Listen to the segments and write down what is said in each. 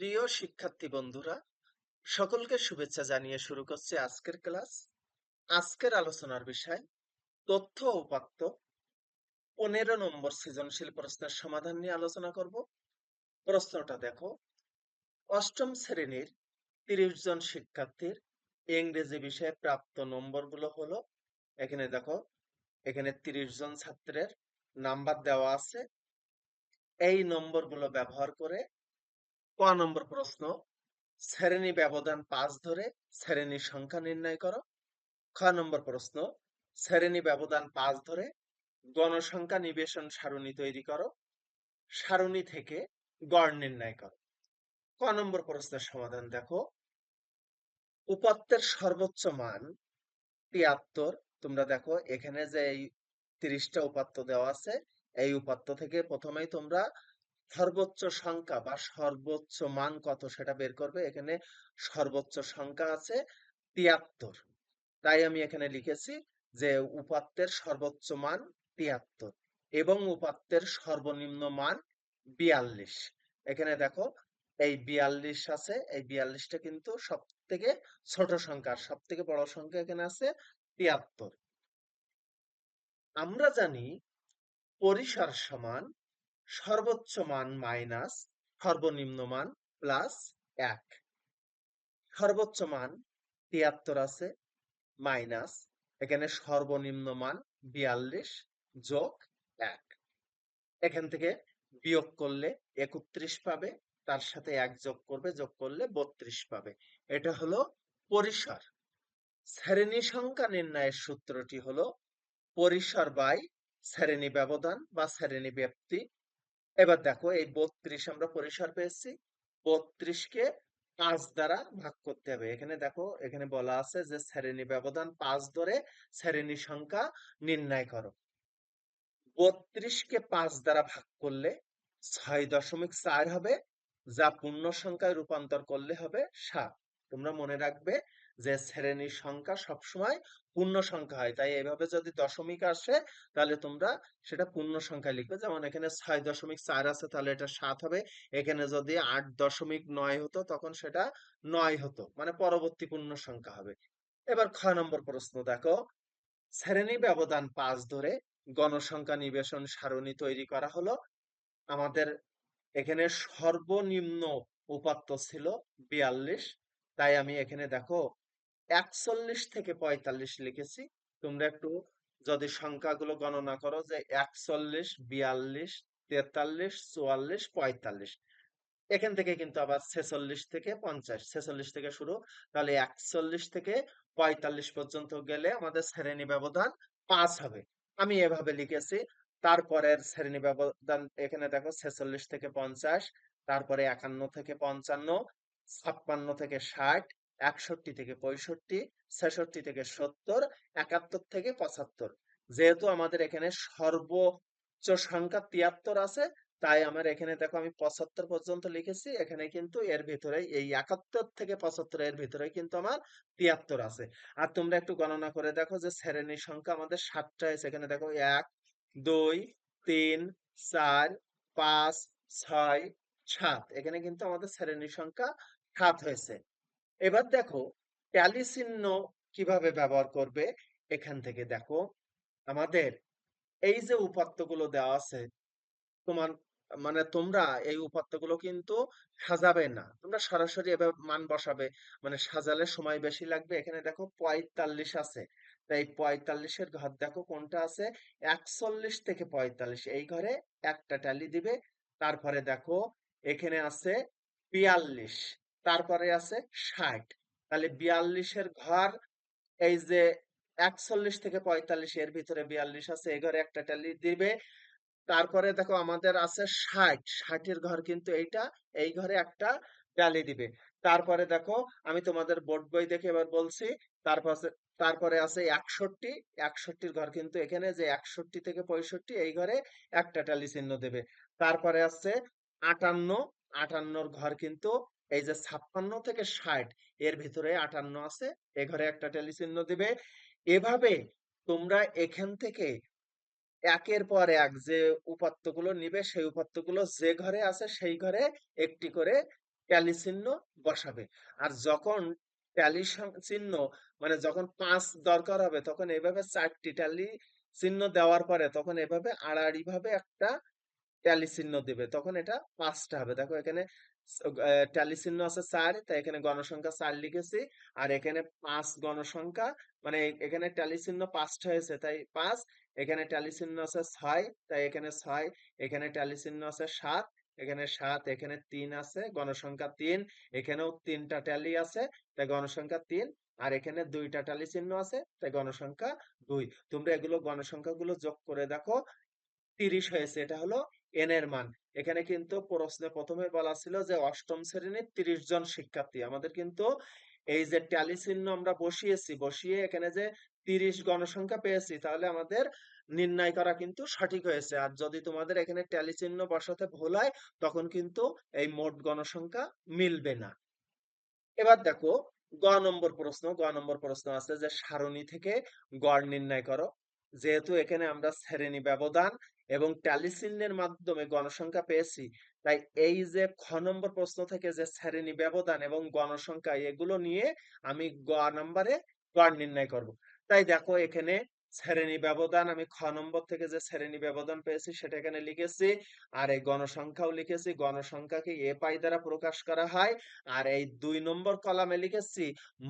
প্রিয় শিক্ষার্থী বন্ধুরা, সকলকে শুভেচ্ছা জানিয়ে শুরু করছি আজকের ক্লাস। আজকের আলোচনার বিষয়, তথ্য উপাত্ত পনেরো নম্বর সৃজনশীল প্রশ্নের সমাধান নিয়ে আলোচনা করব। প্রশ্নটা দেখো, অষ্টম শ্রেণির তিরিশ জন শিক্ষার্থীর ইংরেজি বিষয়ে প্রাপ্ত নম্বরগুলো হলো, এখানে দেখো, এখানে তিরিশ জন ছাত্রের নাম্বার দেওয়া আছে। এই নম্বরগুলো ব্যবহার করে ক নম্বর প্রশ্ন, শ্রেণি ব্যবধান পাঁচ ধরে শ্রেণির সংখ্যা নির্ণয় করো। খ নম্বর প্রশ্ন, শ্রেণি ব্যবধান পাঁচ ধরে গণসংখ্যা নিবেশন সারণী তৈরি করো। সারণী থেকে গড় নির্ণয় করো। ক নম্বর প্রশ্নের সমাধান দেখো। উপাত্তের সর্বোচ্চ মান তিয়াত্তর। তোমরা দেখো এখানে যে এই তিরিশটা উপাত্ত দেওয়া আছে, এই উপাত্ত থেকে প্রথমেই তোমরা সর্বোচ্চ সংখ্যা বা সর্বোচ্চ মান কত সেটা বের করবে। এখানে সর্বোচ্চ সংখ্যা আছে তিয়াত্তর। তাই আমি এখানে লিখেছি যে উপাত্তের সর্বোচ্চ মান তিয়াত্তর এবং উপাত্তের সর্বনিম্ন মান বিয়াল্লিশ। এখানে দেখো এই বিয়াল্লিশ আছে, এই বিয়াল্লিশটা কিন্তু সব থেকে ছোট সংখ্যা সব থেকে বড় সংখ্যা এখানে আছে তিয়াত্তর। আমরা জানি পরিসর সমান সর্বোচ্চ মান মাইনাস সর্বনিম্ন মান প্লাস এক। সর্বোচ্চ মান তিয়াত্তর আছে, মাইনাস এখানে সর্বনিম্ন মান বিয়াল্লিশ যোগ এক। এখান থেকে বিয়োগ করলে একত্রিশ পাবে, তার সাথে এক যোগ করবে, যোগ করলে বত্রিশ পাবে। এটা হলো পরিসর। শ্রেণি সংখ্যা নির্ণয়ের সূত্রটি হলো পরিসর বাই শ্রেণি ব্যবধান বা শ্রেণি ব্যক্তি এবার দেখো এই বত্রিশ আমরা পরিসর পেয়েছি। বত্রিশকে পাঁচ দ্বারা ভাগ করতে হবে। এখানে দেখো, এখানে বলা আছে যে শ্রেণি ব্যবধান পাঁচ ধরে শ্রেণি সংখ্যা নির্ণয় করো। বত্রিশকে পাঁচ দ্বারা ভাগ করলে ছয় দশমিক চার হবে, যা পূর্ণ সংখ্যায় রূপান্তর করলে হবে সাত। তোমরা মনে রাখবে যে শ্রেণির সংখ্যা সবসময় পূর্ণ সংখ্যা হয়। তাই এভাবে যদি দশমিক আসে, তাহলে তোমরা সেটা পূর্ণ সংখ্যা লিখবে। যেমন এখানে ছয় দশমিক চার আছে, তাহলে এটা সাত হবে। এখানে যদি আট দশমিক নয় হতো, তখন সেটা নয় হতো। মানে পরবর্তী পূর্ণ সংখ্যা হবে। এবার খ নম্বর প্রশ্ন, দেখো। শ্রেণি ব্যবধান পাঁচ ধরে গণসংখ্যা নিবেশন সারণী তৈরি করা হলো। আমাদের এখানে সর্বনিম্ন উপাত্ত ছিল বিয়াল্লিশ। তাই আমি এখানে, দেখো একচল্লিশ থেকে পঁয়তাল্লিশ লিখেছি। তোমরা একটু যদি সংখ্যাগুলো গণনা করো যে একচল্লিশ, বিয়াল্লিশ, তেতাল্লিশ, চুয়াল্লিশ, পঁয়তাল্লিশ। এখান থেকে কিন্তু আবার ছেচল্লিশ থেকে পঞ্চাশ। ছেচল্লিশ থেকে শুরু। তাহলে একচল্লিশ থেকে পঁয়তাল্লিশ পর্যন্ত গেলে আমাদের শ্রেণি ব্যবধান পাঁচ হবে। আমি এভাবে লিখেছি। তারপরের শ্রেণি ব্যবধান এখানে দেখো ছেচল্লিশ থেকে পঞ্চাশ, তারপরে একান্ন থেকে পঞ্চান্ন, ছাপ্পান্ন থেকে ষাট একষট্টি থেকে পঁয়ষট্টি, ছেষট্টি থেকে সত্তর, একাত্তর থেকে পঁচাত্তর। যেহেতু আমাদের এখানে সর্বোচ্চ সংখ্যা তিয়াত্তর আছে, তাই আমার এখানে দেখো আমি পঁচাত্তর পর্যন্ত লিখেছি, এখানে কিন্তু এর ভিতরে এই একাত্তর থেকে পঁচাত্তর এর ভিতরে কিন্তু আমার তিয়াত্তর আছে। আর তোমরা একটু গণনা করে দেখো যে শ্রেণির সংখ্যা আমাদের সাতটা আছে, এখানে দেখো এক, দুই, তিন, চার, পাঁচ, ছয়, সাত। এখানে কিন্তু আমাদের শ্রেণির সংখ্যা সাত হয়েছে। এবার দেখো ট্যালি চিহ্ন কীভাবে ব্যবহার করবে? এখান থেকে দেখো, আমাদের এই যে উপাত্তগুলো দেওয়া আছে, তোমার মানে তোমরা এই উপাত্তগুলো কিন্তু সাজাবে না। তোমরা সরাসরি এভাবে মান বসাবে মানে সাজালে সময় বেশি লাগবে। এখানে দেখো পঁয়তাল্লিশ আছে। তাই পঁয়তাল্লিশের ঘর দেখো কোনটা আছে? একচল্লিশ থেকে পঁয়তাল্লিশ। এই ঘরে একটা ট্যালি দিবে। তারপরে দেখো, এখানে আছে বিয়াল্লিশ। তারপরে আছে ষাট। তাহলে বিয়াল্লিশের ঘর, এই যে একচল্লিশ থেকে পঁয়তাল্লিশ, এর ভিতরে বিয়াল্লিশ আছে, এই ঘরে একটা ট্যালি দিবে। তারপরে দেখো আমাদের আছে ষাট। ষাটের ঘর কিন্তু এইটা, এই ঘরে একটা ট্যালি দিবে। তারপরে দেখো আমি তোমাদের বোর্ড বই দেখে এবার বলছি, তারপর তারপরে আছে একষট্টি। একষট্টির ঘর কিন্তু এখানে যে একষট্টি থেকে পঁয়ষট্টি, এই ঘরে একটা ট্যালি চিহ্ন দেবে। তারপরে আছে আটান্ন। আটান্নর ঘর কিন্তু এই যে ছাপ্পান্ন থেকে ষাট, এর ভিতরে আটান্ন আছে, এ ঘরে একটা ট্যালি চিহ্ন দিবে। এভাবে তোমরা এখান থেকে একের পর এক যে উপাত্তগুলো নিবে, সেই উপাত্তগুলো যে ঘরে আছে, সেই ঘরে একটি করে ট্যালি চিহ্ন বসাবে। আর যখন ট্যালি চিহ্ন মানে যখন পাঁচ দরকার হবে, তখন এভাবে চারটি ট্যালি চিহ্ন দেওয়ার পরে তখন এভাবে আড়াআড়ি ভাবে একটা ট্যালি চিহ্ন দিবে। তখন এটা পাঁচটা হবে। দেখো এখানে ট্যালি চিহ্ন আছে চার, তাই এখানে গণসংখ্যা চার লিখেছি। আর এখানে পাঁচ গণসংখ্যা মানে এখানে ট্যালি চিহ্ন পাঁচটা হয়েছে, তাই পাঁচ, এখানে ট্যালি চিহ্ন আছে ছয়, তাই এখানে ছয়, এখানে ট্যালি চিহ্ন আছে সাত, এখানে সাত, এখানে তিন আছে, গণসংখ্যা তিন, এখানেও তিনটা ট্যালি আছে, তাই গণসংখ্যা তিন, আর এখানে দুইটা ট্যালি চিহ্ন আছে, তাই গণসংখ্যা দুই। তোমরা এগুলো গণসংখ্যা গুলো যোগ করে দেখো তিরিশ হয়েছে, এটা হলো এন এর মান। এখানে কিন্তু প্রশ্নে প্রথমে বলা ছিল যে অষ্টম শ্রেণির তিরিশ জন শিক্ষার্থী। আমাদের কিন্তু এই যে ট্যালি চিহ্ন আমরা বসিয়েছি, বসিয়ে এখানে যে তিরিশ গণসংখ্যা পেয়েছি, তাহলে আমাদের নির্ণয় করা কিন্তু সঠিক হয়েছে। আর যদি তোমাদের এখানে ট্যালি চিহ্ন বসাতে ভুল হয়, তখন কিন্তু এই মোট গণসংখ্যা মিলবে না। এবার দেখো, গ নম্বর প্রশ্ন, গ নম্বর প্রশ্ন আছে যে সারণী থেকে গড় নির্ণয় করো। যেহেতু এখানে আমরা শ্রেণি ব্যবধান এবং ট্যালি চিহ্নের মাধ্যমে গণসংখ্যা পেয়েছি। তাই এই যে খ নম্বর প্রশ্ন থেকে যে শ্রেণি ব্যবধান এবং গণসংখ্যা, এগুলো নিয়ে আমি গ নম্বরে গড় নির্ণয় করব। তাই দেখো এখানে শ্রেণি ব্যবধান, আমি খ নম্বর থেকে যে শ্রেণি ব্যবধান পেয়েছি সেটা এখানে লিখেছি। আর এই গণসংখ্যাও লিখেছি। গণসংখ্যাকে এ পাই দ্বারা প্রকাশ করা হয়। আর এই দুই নম্বর কলামে লিখেছি,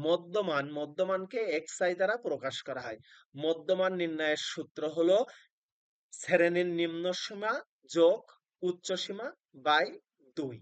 মধ্যমান, মধ্যমানকে এক্স আই দ্বারা প্রকাশ করা হয়। মধ্যমান নির্ণয়ের সূত্র হলো শ্রেণির নিম্ন সীমা যোগ উচ্চ সীমা বাই দুই।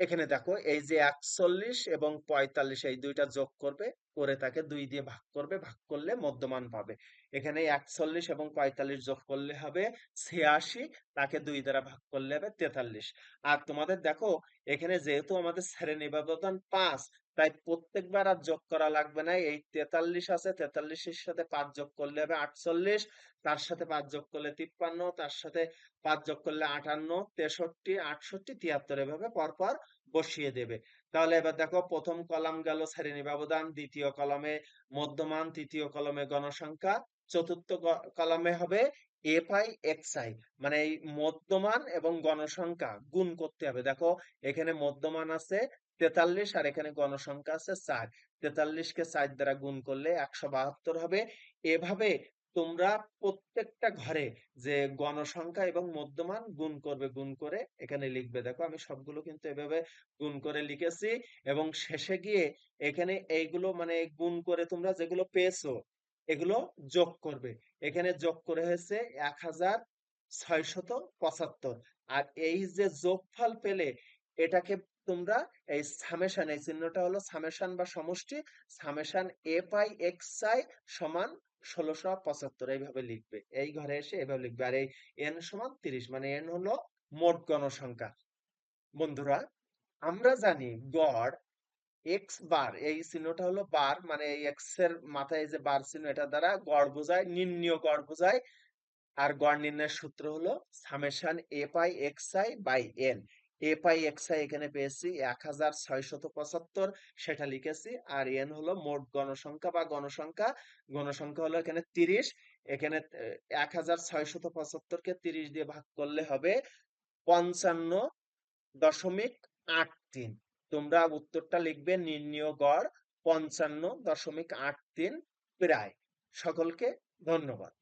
এখানে দেখো এই যে একচল্লিশ এবং পঁয়তাল্লিশ এই দুইটা যোগ করবে করে তাকে দুই দিয়ে ভাগ করবে, ভাগ করলে মধ্যমান পাবে। এখানে একচল্লিশ এবং পঁয়তাল্লিশ যোগ করলে হবে ছিয়াশি, তাকে দুই দ্বারা ভাগ করলে হবে তেতাল্লিশ। আর তোমাদের দেখো, এখানে যেহেতু আমাদের শ্রেণি ব্যবধান পাঁচ, তাই প্রত্যেকবার আর যোগ করা লাগবে না। এই তেতাল্লিশ আছে, তেতাল্লিশের সাথে পাঁচ যোগ করলে হবে আটচল্লিশ, তার সাথে পাঁচ যোগ করলে তিপ্পান্ন, তার সাথে পাঁচ যোগ করলে আটান্ন, তেষট্টি, আটষট্টি, তিয়াত্তর, এভাবে পরপর বসিয়ে দেবে। তাহলে এবার দেখো প্রথম কলাম গেল শ্রেণি ব্যবধান, দ্বিতীয় কলমে মধ্যমান, তৃতীয় কলমে গণসংখ্যা, চতুর্থ কলমে হবে এফ আই এক্স আই মানে এই মধ্যমান এবং গণসংখ্যা গুণ করতে হবে। দেখো এখানে মধ্যমান আছে তেতাল্লিশ আর এখানে গণসংখ্যা আছে তেতাল্লিশ কে চার দ্বারা গুণ করলে একশো বাহাত্তর হবে। এভাবে তোমরা প্রত্যেকটা ঘরে যে গণসংখ্যা এবং মধ্যমান গুণ করবে, গুণ করে এখানে লিখবে। দেখো, আমি সবগুলো কিন্তু এভাবে গুণ করে লিখেছি এবং শেষে গিয়ে এখানে এইগুলো মানে গুণ করে তোমরা যেগুলো পেয়েছ, এগুলো যোগ করবে। এখানে যোগ করে হয়েছে এক হাজার ছয়শত পঁচাত্তর। আর এই যে যোগফল পেলে এটাকে তোমরা এই সামেশন, এই চিহ্নটা হলো সামেশন বা সমষ্টি, সামেশন এ পাই এক্স আই সমান ষোলোশো পঁচাত্তর এইভাবে লিখবে। এই ঘরে এসে এভাবে লিখবে। আর এই এন সমান তিরিশ মানে এন হলো মোট গণসংখ্যা। বন্ধুরা, আমরা জানি গড় এক্স বার, এই চিহ্নটা হলো বার মানে এই এক্সের মাথায় যে বার চিহ্ন, এটা দ্বারা গড় বোঝায়, নির্ণীয় গড় বোঝায়। আর গড় নির্ণয়ের সূত্র হলো সামেশন এ পাই x i by n A pi I এখানে পেয়েছি। এক হাজার ছয়শত পঁচাত্তর সেটা লিখেছি। আর এন হলো মোট গণসংখ্যা বা গণসংখ্যা। গণসংখ্যা হলো এখানে তিরিশ। এখানে এক হাজার ছয়শত পঁচাত্তরকে তিরিশ দিয়ে ভাগ করলে হবে পঞ্চান্ন দশমিক আট তিন। তোমরা উত্তরটা লিখবে নির্ণীয় গড় পঞ্চান্ন দশমিক আট তিন প্রায়। সকলকে ধন্যবাদ।